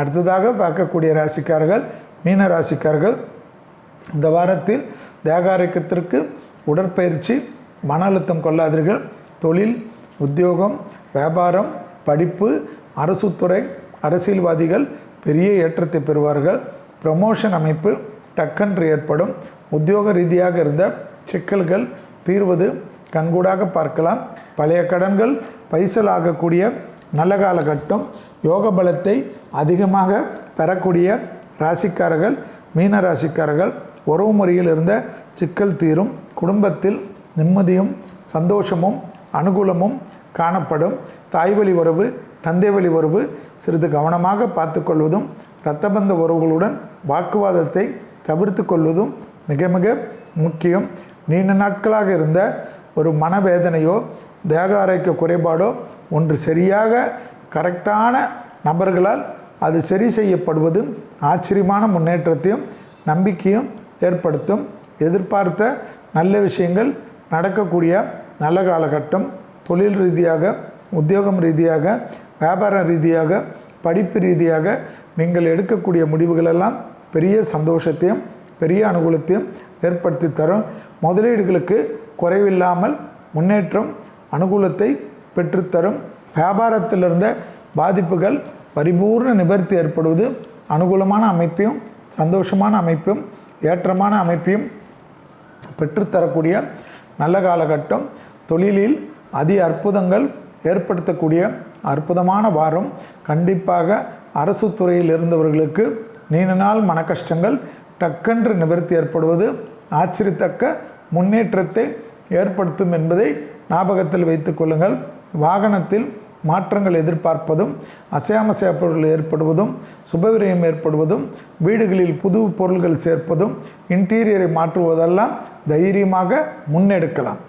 அடுத்ததாக பார்க்கக்கூடிய ராசிக்காரர்கள் மீன ராசிக்காரர்கள் இந்த வாரத்தில் தேகாரக்கத்திற்கு உடற்பயிற்சி மன அழுத்தம் கொள்ளாதீர்கள். தொழில் உத்தியோகம் வியாபாரம் படிப்பு அரசுத்துறை அரசியல்வாதிகள் பெரிய ஏற்றத்தை பெறுவார்கள். ப்ரமோஷன் அமைப்பு டக்கென்று ஏற்படும். உத்தியோக ரீதியாக இருந்த சிக்கல்கள் தீர்வது கண்கூடாக பார்க்கலாம். பழைய கடன்கள் பைசல் ஆகக்கூடிய நல்ல காலகட்டம். யோக பலத்தை அதிகமாக பெறக்கூடிய ராசிக்காரர்கள் மீன ராசிக்காரர்கள் உறவு முறையில் இருந்த சிக்கல் தீரும் குடும்பத்தில் நிம்மதியும் சந்தோஷமும் அனுகூலமும் காணப்படும். தாய்வழி உறவு தந்தை வழி உறவு சிறிது கவனமாக பார்த்துக்கொள்வதும் இரத்தபந்த உறவுகளுடன் வாக்குவாதத்தை தவிர்த்து கொள்வதும் மிக மிக முக்கியம். நீண்ட நாட்களாக இருந்த ஒரு மனவேதனையோ தேக ஆரோக்கிய குறைபாடோ ஒன்று சரியாக கரெக்டான நபர்களால் அது சரி செய்யப்படுவது ஆச்சரியமான முன்னேற்றத்தையும் நம்பிக்கையும் ஏற்படுத்தும். எதிர்பார்த்த நல்ல விஷயங்கள் நடக்கக்கூடிய நல்ல காலகட்டம் தொழில் ரீதியாக உத்தியோகம் ரீதியாக வியாபார ரீதியாக படிப்பு ரீதியாக நீங்கள் எடுக்கக்கூடிய முடிவுகளெல்லாம் பெரிய சந்தோஷத்தையும் பெரிய அனுகூலத்தையும் ஏற்படுத்தி தரும். முதலீடுகளுக்கு குறைவில்லாமல் முன்னேற்றம் அனுகூலத்தை பெற்றுத்தரும். வியாபாரத்தில் இருந்த பாதிப்புகள் பரிபூர்ண நிவர்த்தி ஏற்படுவது அனுகூலமான அமைப்பையும் சந்தோஷமான அமைப்பையும் ஏற்றமான அமைப்பையும் பெற்றுத்தரக்கூடிய நல்ல காலகட்டம் தொழிலில் அதி அற்புதங்கள் ஏற்படுத்தக்கூடிய அற்புதமான வாரம். கண்டிப்பாக அரசு துறையில் இருந்தவர்களுக்கு நீண்ட நாள் மன கஷ்டங்கள் டக்கென்று நிவர்த்தி ஏற்படுவது ஆச்சரியத்தக்க முன்னேற்றத்தை ஏற்படுத்தும் என்பதை ஞாபகத்தில் வைத்துக்கொள்ளுங்கள் வாகனத்தில் மாற்றங்கள் எதிர்பார்ப்பதும் அசையாமசைய பொருட்கள் ஏற்படுவதும் சுபவிரயம் ஏற்படுவதும் வீடுகளில் புது பொருள்கள் சேர்ப்பதும் இன்டீரியரை மாற்றுவதெல்லாம் தைரியமாக முன்னெடுக்கலாம்.